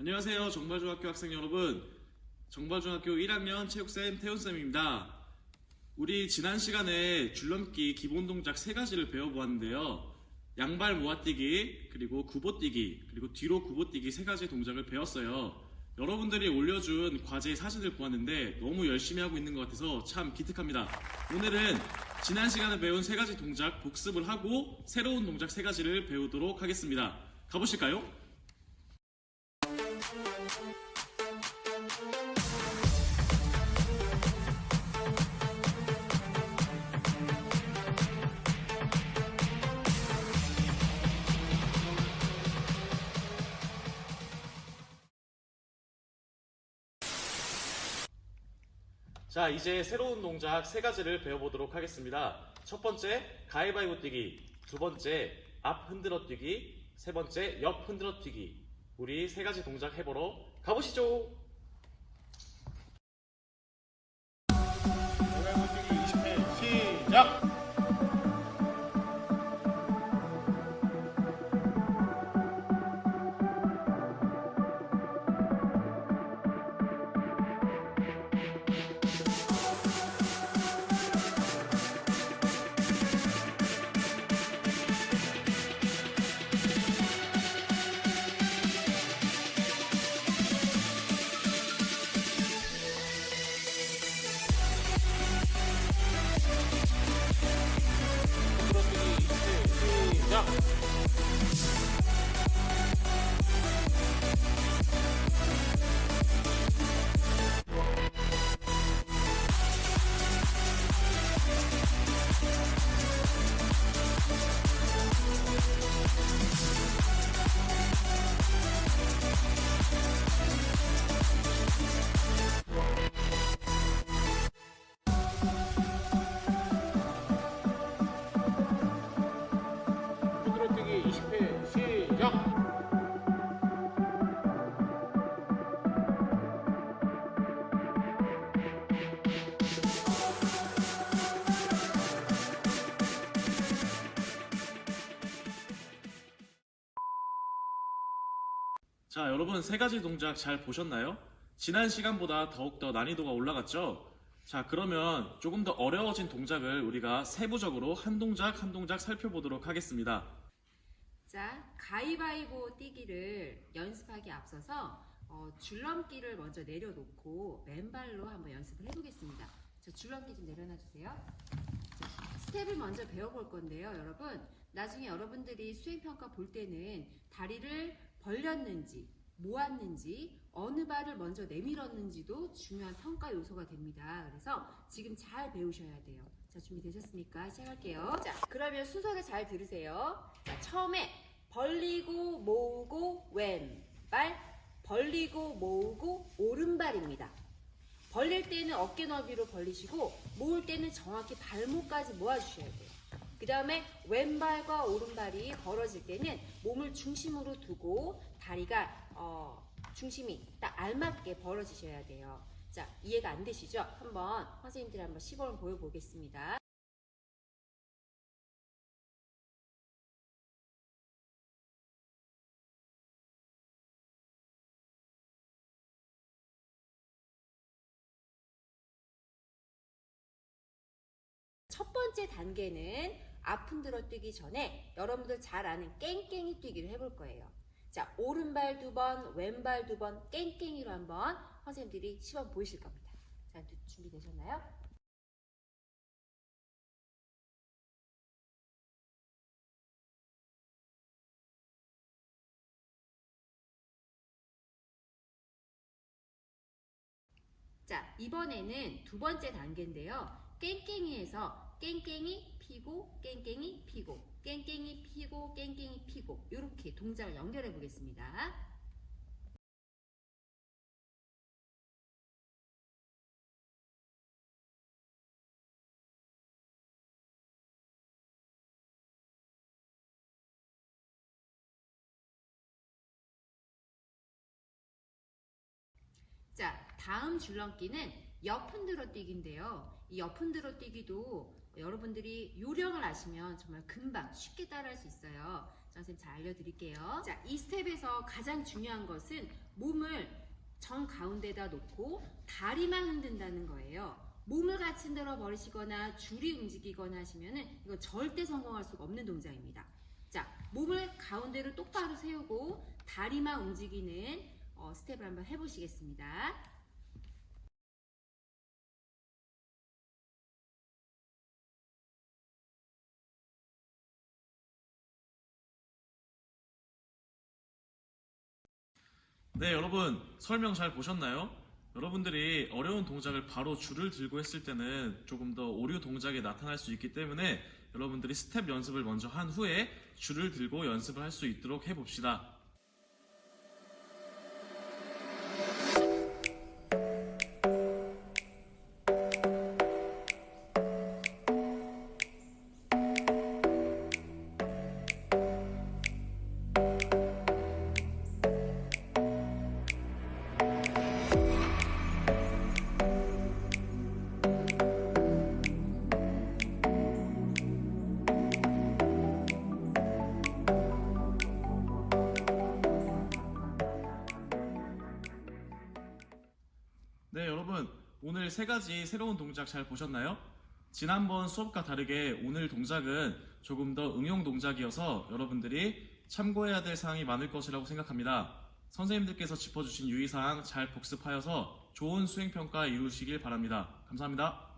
안녕하세요. 정발중학교 학생 여러분. 정발중학교 1학년 체육쌤 태훈쌤입니다. 우리 지난 시간에 줄넘기 기본 동작 세 가지를 배워보았는데요. 양발 모아뛰기, 그리고 굽어뛰기, 그리고 뒤로 굽어뛰기 세 가지 동작을 배웠어요. 여러분들이 올려준 과제 사진을 보았는데 너무 열심히 하고 있는 것 같아서 참 기특합니다. 오늘은 지난 시간에 배운 세 가지 동작 복습을 하고 새로운 동작 세 가지를 배우도록 하겠습니다. 가보실까요? 자, 이제 새로운 동작 세 가지를 배워보도록 하겠습니다. 첫 번째, 가위바위보 뛰기. 두 번째, 앞 흔들어 뛰기. 세 번째, 옆 흔들어 뛰기. 우리 세 가지 동작 해보러 가보시죠. 자, 여러분 세 가지 동작 잘 보셨나요? 지난 시간보다 더욱더 난이도가 올라갔죠? 자, 그러면 조금 더 어려워진 동작을 우리가 세부적으로 한 동작 한 동작 살펴보도록 하겠습니다. 자, 가위바위보 뛰기를 연습하기 앞서서 어, 줄넘기를 먼저 내려놓고 맨발로 한번 연습을 해보겠습니다. 자, 줄넘기 좀 내려놔 주세요. 자, 스텝을 먼저 배워볼 건데요, 여러분. 나중에 여러분들이 수행평가 볼 때는 다리를 벌렸는지, 모았는지, 어느 발을 먼저 내밀었는지도 중요한 평가 요소가 됩니다. 그래서 지금 잘 배우셔야 돼요. 자, 준비되셨습니까? 시작할게요. 자, 그러면 순서를 잘 들으세요. 자, 처음에 벌리고 모으고 왼발, 벌리고 모으고 오른발입니다. 벌릴 때는 어깨 너비로 벌리시고 모을 때는 정확히 발목까지 모아주셔야 돼요. 그 다음에 왼발과 오른발이 벌어질 때는 몸을 중심으로 두고 다리가 어, 중심이 딱 알맞게 벌어지셔야 돼요. 자, 이해가 안 되시죠? 한번 선생님들이 한번 시범을 보여보겠습니다. 첫 번째 단계는 앞흔 들어 뛰기 전에 여러분들 잘 아는 깽깽이 뛰기를 해볼 거예요. 자, 오른발 두 번, 왼발 두 번, 깽깽이로 한번 선생님들이 시범 보이실 겁니다. 자, 준비되셨나요? 자, 이번에는 두 번째 단계인데요. 깽깽이에서 깽깽이 피고 깽깽이 피고 깽깽이 피고 깽깽이 피고 이렇게 동작을 연결해 보겠습니다. 자, 다음 줄넘기는 옆 흔들어 뛰기인데요. 이 옆 흔들어 뛰기도 여러분들이 요령을 아시면 정말 금방 쉽게 따라할 수 있어요. 자, 선생님 잘 알려드릴게요. 자, 이 스텝에서 가장 중요한 것은 몸을 정 가운데다 놓고 다리만 흔든다는 거예요. 몸을 같이 흔들어 버리시거나 줄이 움직이거나 하시면은 이거 절대 성공할 수가 없는 동작입니다. 자, 몸을 가운데로 똑바로 세우고 다리만 움직이는 어, 스텝을 한번 해보시겠습니다. 네, 여러분 설명 잘 보셨나요? 여러분들이 어려운 동작을 바로 줄을 들고 했을 때는 조금 더 오류 동작이 나타날 수 있기 때문에 여러분들이 스텝 연습을 먼저 한 후에 줄을 들고 연습을 할 수 있도록 해봅시다. 네, 여러분 오늘 세 가지 새로운 동작 잘 보셨나요? 지난번 수업과 다르게 오늘 동작은 조금 더 응용 동작이어서 여러분들이 참고해야 될 사항이 많을 것이라고 생각합니다. 선생님들께서 짚어주신 유의사항 잘 복습하여서 좋은 수행평가 이루시길 바랍니다. 감사합니다.